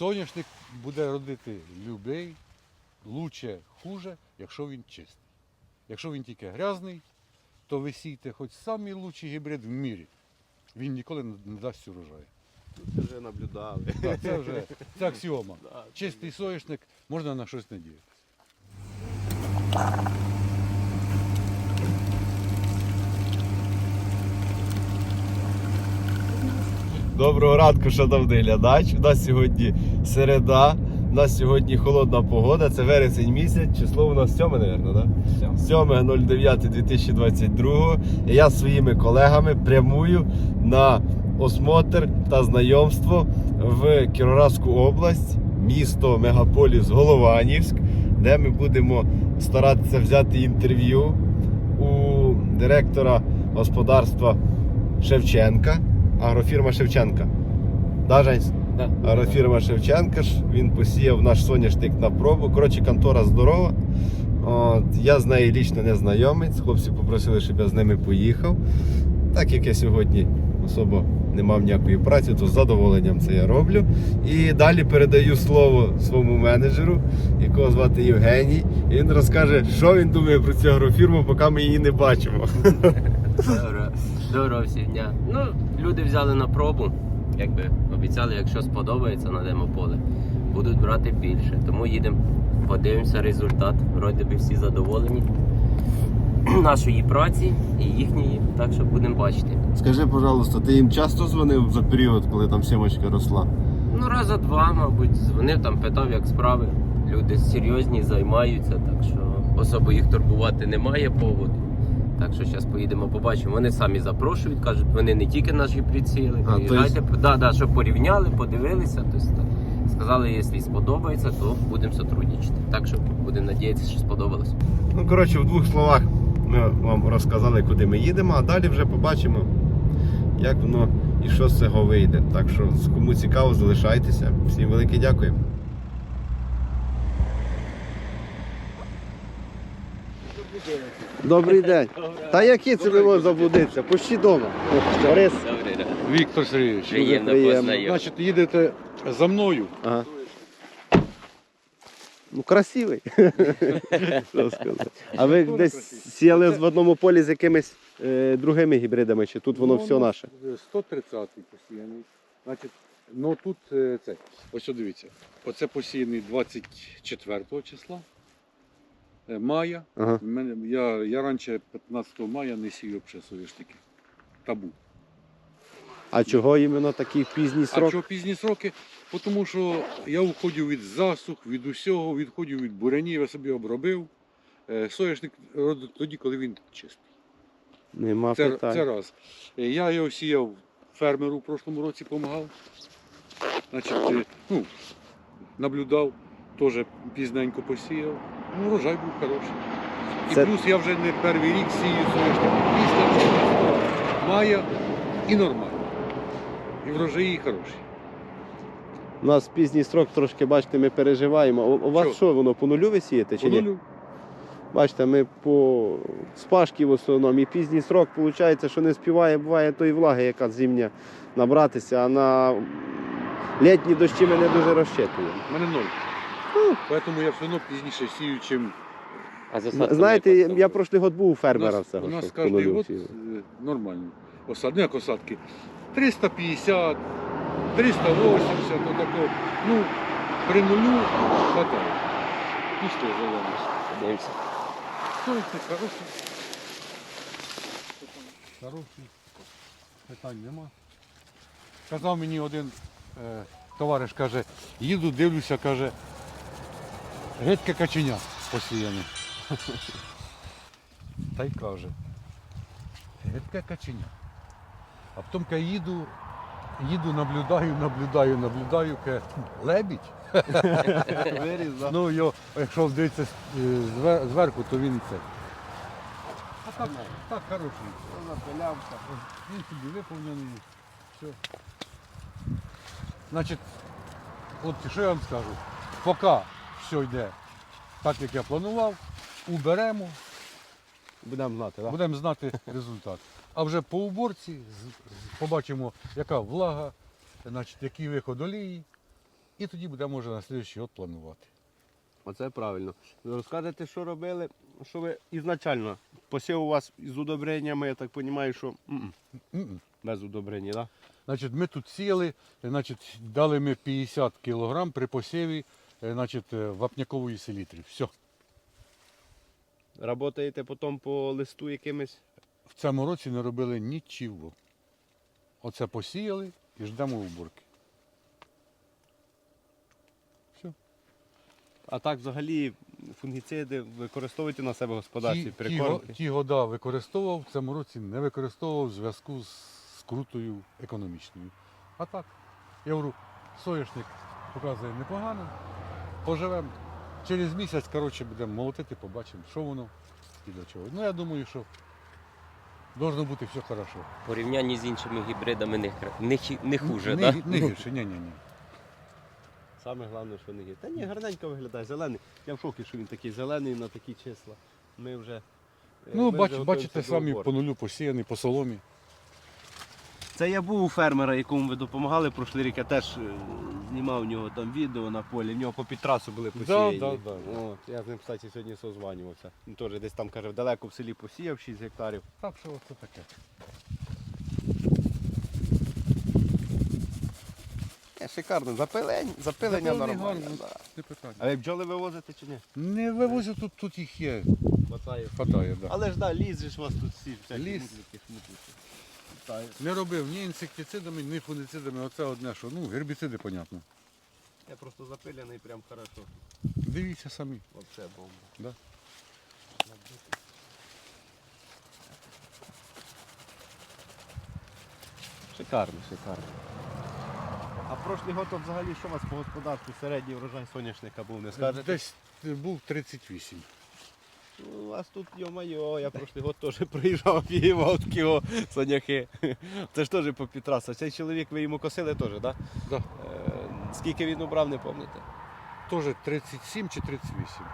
соняшник буде родити любий, лучше, хуже, якщо він чистий. Якщо він тільки грязний, то ви сійте хоч самий лучший гібрид в мірі. Він ніколи не дасть урожаю. Це вже наблюдали. Так, це вже це аксіома. Чистий соняшник можна на щось надіятися. Доброго ранку, шановний глядач. У нас сьогодні середа, у нас сьогодні холодна погода, це вересень місяць, число у нас 7, мабуть, так? 7.09.2022. І я зі своїми колегами прямую на осмотр та знайомство в Кіровоградську область, місто Мегаполіс Голованівськ, де ми будемо старатися взяти інтерв'ю у директора господарства Шевченка, агрофірма Шевченка. Да, Жень? Да. Агрофірма Шевченка ж, він посіяв наш соняшник на пробу. Коротше, контора здорова. От, я з нею лічно не знайомець. Хлопці попросили, щоб я з ними поїхав. Так як я сьогодні особо не мав ніякої праці, то з задоволенням це я роблю. І далі передаю слово своєму менеджеру, якого звати Євгеній. І він розкаже, що він думає про цю агрофірму, поки ми її не бачимо. Доброго, доброго всім дня. Ну, люди взяли на пробу, якби обіцяли, якщо сподобається на демополе, будуть брати більше. Тому їдемо, подивимося результат. Вроді би всі задоволені нашої праці і їхньої, так що будемо бачити. Скажи, пожалуйста, ти їм часто дзвонив за період, коли там сімочка росла? Ну, раза два, мабуть, дзвонив там, питав, як справи. Люди серйозні, займаються, так що особо їх турбувати немає поводу. Так що зараз поїдемо, побачимо. Вони самі запрошують, кажуть, вони не тільки наші приціли. А, Приїжджайте, да, да, щоб порівняли, подивилися. Так. сказали, якщо сподобається, то будемо сотрудничати. Так що будемо надіятися, що сподобалось. Ну, коротше, в двох словах ми вам розказали, куди ми їдемо, а далі вже побачимо, як воно і що з цього вийде. Так що, кому цікаво, залишайтеся. Всім велике дякую. Добрий день. Та які це ви можете заблудитися? Пущі вдома. Борис. Віктор Сергійович, приємно познайомитися. значить, їдете за мною. Ага. Ну, красивий. Що сказати. А ви десь сіяли в одному полі з якимись е, другими гібридами, чи тут воно Ну, все наше? 130-й посіяний. Значить, ну тут е, це. Ось дивіться. Оце посіяний 24 числа. Е, Мая. Ага. Мене, я, я раніше 15 мая не сію ще соняшники. Табу. А чого іменно такий пізній А срок? чого пізні сроки? Бо Тому що я уходив від засух, від усього, відходив від бурянів, я собі обробив. Е, Соняшник родить тоді, коли він чистий. Нема Це, питань. це раз. Е, Я його сіяв фермеру в прошлому році допомагав. Значить, е, ну, наблюдав, теж пізненько посіяв. Ну, урожай був хороший. І Це- плюс я вже не перший рік сію соняшник після 14 мая і нормально. І врожаї хороші. У нас пізній срок трошки, бачите, ми переживаємо. У, у вас Що? що, воно по нулю ви сієте чи По ні? нулю. Бачите, ми по спашки в основному. І пізній срок, виходить, що не співає, буває тої влаги, яка зимня набратися, а на літні дощі ми не дуже розчитуємо. У мене ноль. Тому я все одно пізніше сію, чим А засадка Знаєте, я там? прошлий год був у у фермера нас, всього. у нас що кожен год сіяв. е, нормально. Осад, ну як осадки. 350, 380, отако. Ну, при нулю хватає. Після зеленості. Подивимося. Соняшник хороший. Хороший. Питань нема. Казав мені один е, товариш, каже, їду, дивлюся, каже, гетьке каченя посіяне. Та й каже, гетьке каченя. А потім каже, їду, їду, наблюдаю, наблюдаю, наблюдаю, каже, лебідь. Виріз, да? Ну, його, якщо дивитися е, зверху, то він це. А так, так хороший. Він собі виповнений. Все. Значить, от що я вам скажу, поки все йде так, як я планував, уберемо, Будемо знати, так? будемо знати результат. А вже по уборці з- з- побачимо, яка влага, значить, який виход олії. І тоді будемо може на слідчий год планувати. Оце правильно. Розкажете, що робили, що ви ізначально посів у вас із удобреннями, я так розумію, що м-м, М-м. без удобрення, так? Значить, ми тут сіяли, значить, дали ми 50 кг при посіві е, значить, е, вапнякової селітри. Все. Работаєте потім по листу якимось. В цьому році не робили нічого. Оце посіяли і ждемо уборки. Все. А так взагалі фунгіциди використовуєте на себе в господарстві, Ті, ті, ті года використовував, в цьому році не використовував в зв'язку з скрутою економічною. А так, я говорю, соняшник показує непогано. Поживемо. Через місяць, коротше, будемо молотити, побачимо, що воно і до чого. Ну, я думаю, що должно бути все хорошо. В порівнянні з іншими гібридами не, не, не хуже, не, так? не гірше, ні, ні, ні. Саме головне, що не є. Та ні, гарненько виглядає, зелений. Я в шокі, що він такий зелений на такі числа. Ми вже. е, Ну, ми бач, вже бачите, самі по нулю посіяний, по соломі. Це я був у фермера, якому ви допомагали прошлий рік, я теж е, знімав у нього там відео на полі, в нього по трасу були посіяні. да, да. От, я з ним, кстати, сьогодні созванювався. Він теж десь там каже, далеко в селі посіяв 6 гектарів. Так що це таке. Е, шикарно, запилення, запилення Запилений нормально. Да. Не питання. А ви бджоли вивозите чи ні? Не вивозять тут, тут їх є. Хватає. Хватає, да. Але ж да, ліс же ж у вас тут всі всякі Ліс. мутлики, шмутлики. Не робив ні інсектицидами, ні фунгицидами. Оце одне, що ну, гербіциди, понятно. Я просто запилений прям хорошо. Дивіться самі. Оце бомба. Да. Шикарно, шикарно. А прошлий год от взагалі що у вас по господарству середній врожай соняшника був, не скажете? Десь був 38. У вас тут, йо-майо, я прошлий год теж приїжджав, офігівав такі о, соняхи. Це ж теж по Петраса. Цей чоловік ви йому косили теж, так? Да? Да. Е, скільки він убрав, не пам'ятаєте? Теж 37 чи 38.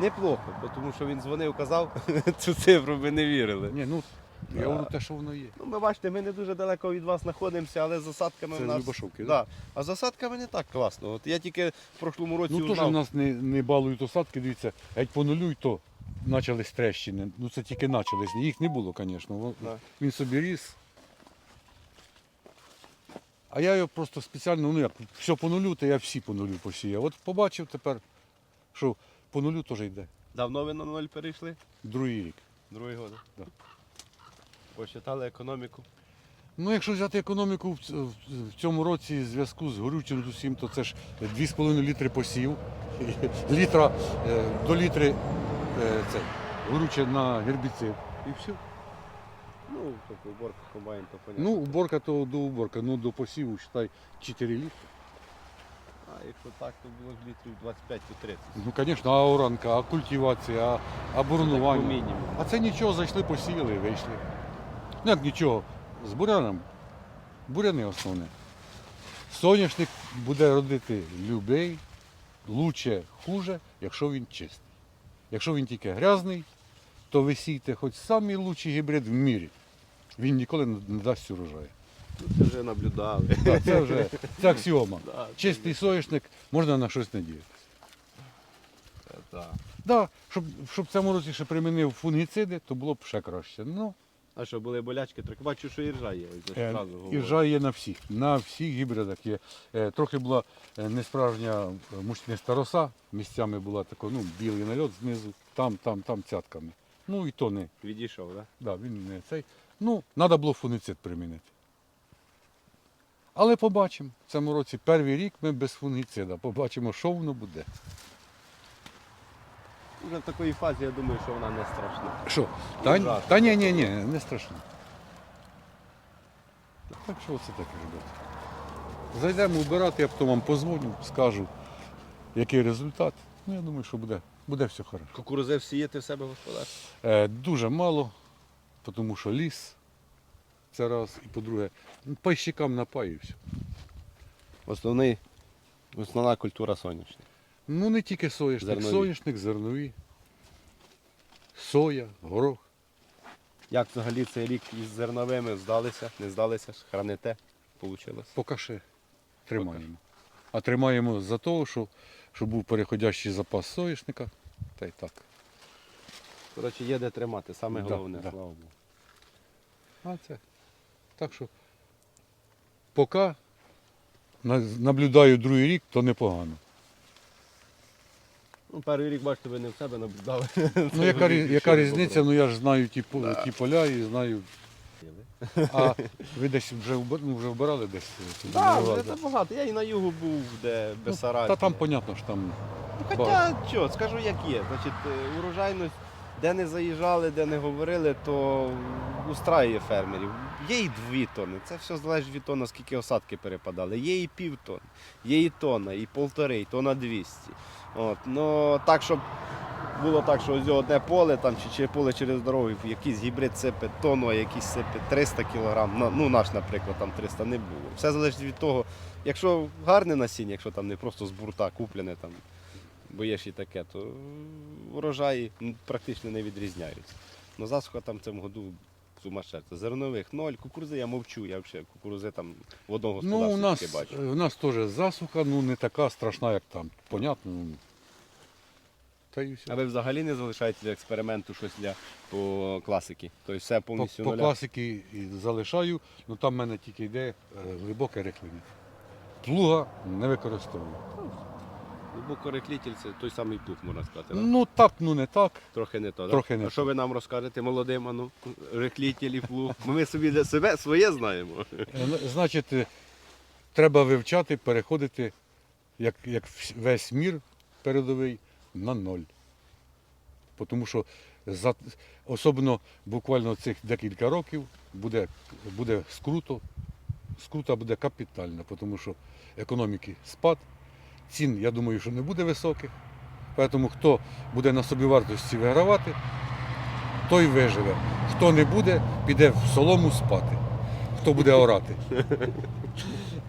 Неплохо, бо тому що він дзвонив, казав цю цифру, ви не вірили. Ні, ну я Да. говорю те, що воно є. Ну, ми бачите, ми не дуже далеко від вас знаходимося, але з засадками Це в нас. Любашовки, да. А з засадками не так класно. От я тільки в прошлому році Ну теж узнав. в нас не, не балують осадки, дивіться, геть по нулю, і то почались трещини. Ну це тільки почались. Їх не було, звісно. Во- Да. Він собі ріс. А я його просто спеціально, ну як, все по нулю, то я всі по нулю посіяв. От побачив тепер, що по нулю теж йде. Давно ви на ноль перейшли? Другий рік. Другий год. Да. Посчитали економіку. Ну, якщо взяти економіку в ц- в в цьому році в зв'язку з горючим з усім, то це ж 2,5 літри посів, літра е, до літри е, цей, горюче на гербіцид. І все. Ну, тобто уборка комбайн, то понятно. Ну, уборка то до уборки, ну до посіву, считай, 4 літри. а якщо так, то було ж літрів 25 30. Ну, звісно, а оранка, а культивація, а, а бурнування. мінімуму. А це нічого, зайшли, посіяли і вийшли. Ну як нічого, з буряном. Буряни основне. Соняшник буде родити любий, лучше, хуже, якщо він чистий. Якщо він тільки грязний, то ви сійте хоч самий лучший гібрид в мірі. Він ніколи не дасть урожаю. Це вже наблюдали. Так, Це вже це аксіома. Да, це Чистий соняшник можна на щось надіятися. так. Да, щоб, щоб в цьому році ще примінив фунгіциди, то було б ще краще. Ну, А що, були болячки? Трохи бачу, що іржа є. ось Е, зразу говорю. Іржа є на всіх, на всіх гібридах є. Е, Трохи була е, несправжня е, мучниста роса, місцями була така, ну, білий нальот знизу, там, там, там цятками. Ну і то не, Відійшов, так? да, він не цей. Ну, треба було фунгіцид примінити. Але побачимо. В цьому році перший рік ми без фунгіцида. Побачимо, що воно буде. Вже в такій фазі, я думаю, що вона не страшна. Що? Та, Ужасно. та ні, ні, ні, не страшно. Так що це таке, ребята? Зайдемо вбирати, я потім вам позвоню, скажу, який результат. Ну, я думаю, що буде, буде все хорошо. Кукурузи всієте в себе в господарстві? Е, дуже мало, тому що ліс. Це раз. І по-друге, ну, пайщикам напаю і все. Основний, основна культура соняшник. Ну не тільки соняшник, Зернові. соняшник, зернові, соя, горох. Як взагалі цей рік із зерновими здалися, не здалися, ж, храните, вийшло. Поки ще тримаємо. а тримаємо за того, що, щоб був переходящий запас соняшника. Та й так. Коротше, є де тримати, саме Да, головне, да. слава Богу. А це. Так що, поки на- наблюдаю другий рік, то непогано. Ну, перший рік, бачите, ви не в себе наблюдали. Ну, яка, рі- яка різниця? Ну я ж знаю ті, по- ті поля і знаю. А ви десь вже, вб- ну, вже вбирали десь? туди, Так, на вже це багато. Я і на югу був, де Ну, Бесарабія. Та там, понятно, що там. Ну, Хоча, що, скажу, як є. Значить, е, урожайність, де не заїжджали, де не говорили, то устраює фермерів. Є і дві тони. Це все залежить від того, наскільки осадки перепадали. Є і пів тонни, є і тонна, і полтори, і тонна 200. От. Ну, так, щоб було так, що ось одне поле там, чи, чи поле через дорогу, якийсь гібрид сипе тонну, а якийсь сипе 300 кг. Ну, ну, наш, наприклад, там 300 не було. Все залежить від того, якщо гарне насіння, якщо там не просто з бурта куплене, там, бо є ж і таке, то урожаї практично не відрізняються. Ну, засуха там в цьому году сумасшедша. Зернових ноль, кукурузи я мовчу, я взагалі кукурузи там в одного Ну, у нас, тільки бачу. у нас теж засуха, ну не така страшна, як там. Понятно. ну. Та й все. А ви взагалі не залишаєте для експерименту щось для по класики? Тобто все По, повністю по нуля? класики і залишаю, ну там в мене тільки йде е, глибоке рихлення. Плуга не використовую. Глибокореклітель це той самий плуг, можна сказати. да? Ну так, ну не так. Трохи не то, да? Трохи не А то. що ви нам розкажете молодим, ану, реклітель і плуг? Ми собі для себе своє знаємо. Е, Значить, е, треба вивчати, переходити, як, як вс- весь мір передовий, на ноль. Бо Тому що за, особливо буквально цих декілька років буде, буде скруто, скрута буде капітальна, тому що економіки спад, цін, я думаю, що не буде високих. Тому хто буде на собівартості вигравати, той виживе. Хто не буде, піде в солому спати. Хто буде орати.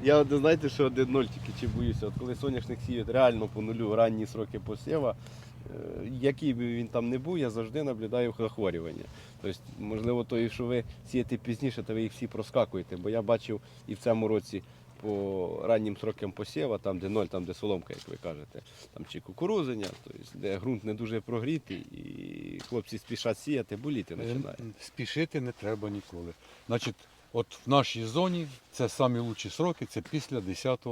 Я знаєте, що один ноль тільки чи боюся. От коли соняшник сіють реально по нулю ранні сроки посіва, е, який би він там не був, я завжди наблюдаю захворювання. Тобто, можливо, то, що ви сієте пізніше, то ви їх всі проскакуєте. Бо я бачив і в цьому році по раннім срокам посіва, там де ноль, там де соломка, як ви кажете, там чи кукурузення, тобто, де ґрунт не дуже прогрітий, і хлопці спішать сіяти, боліти починає. Е, Спішити не треба ніколи. Значить, от в нашій зоні це самі лучші сроки, це після 10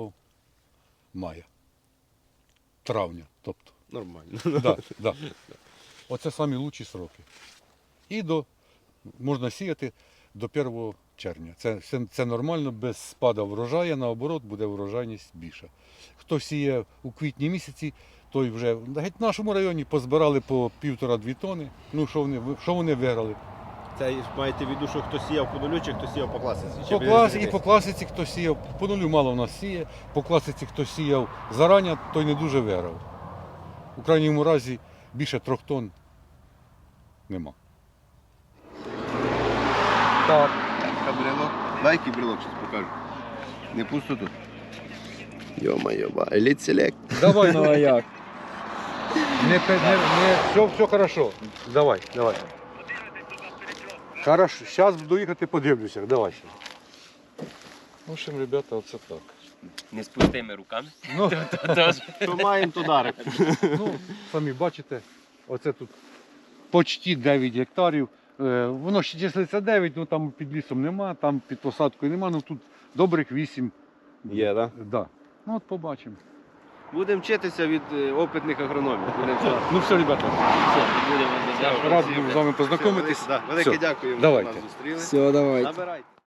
мая. Травня. Тобто. Нормально. Да, да. Оце самі лучші сроки. І до, можна сіяти до 1 червня. Це, це, це нормально, без спада врожаю, наоборот, буде врожайність більша. Хто сіє у квітні місяці, той вже геть в нашому районі позбирали по півтора-дві тони. Ну, що вони, що вони виграли? Це маєте в виду, що хто сіяв по нулю, чи хто сіяв по класиці? Чи По класі, і по класиці хто сіяв, по нулю мало в нас сіє, по класиці хто сіяв зарання, той не дуже виграв. У крайньому разі більше трьох тонн нема. Так. Брелок. Дай який брелок щось покажу. Не пусто тут. Йо-моє, еліт селект. Давай, ну а як? Не, не, не, все, все хорошо. Давай, давай. Хорошо, зараз буду їхати, подивлюся. Давай ще. В общем, ребята, оце так. Не з пустими руками. Ну, То маємо тударик. ну, самі бачите, оце тут почти 9 гектарів. Е, Воно ще числиться 9, ну там під лісом нема, там під посадкою нема, ну тут добрих 8. Є, так? Да. Ну от побачимо. Будемо вчитися від е, опитних агрономів. Будемо вчитися. Ну все, ребята, Будемо був з вами познайомитись. Да, велике Все, дякую, що давайте. нас зустріли. Все, давайте. Набирайте.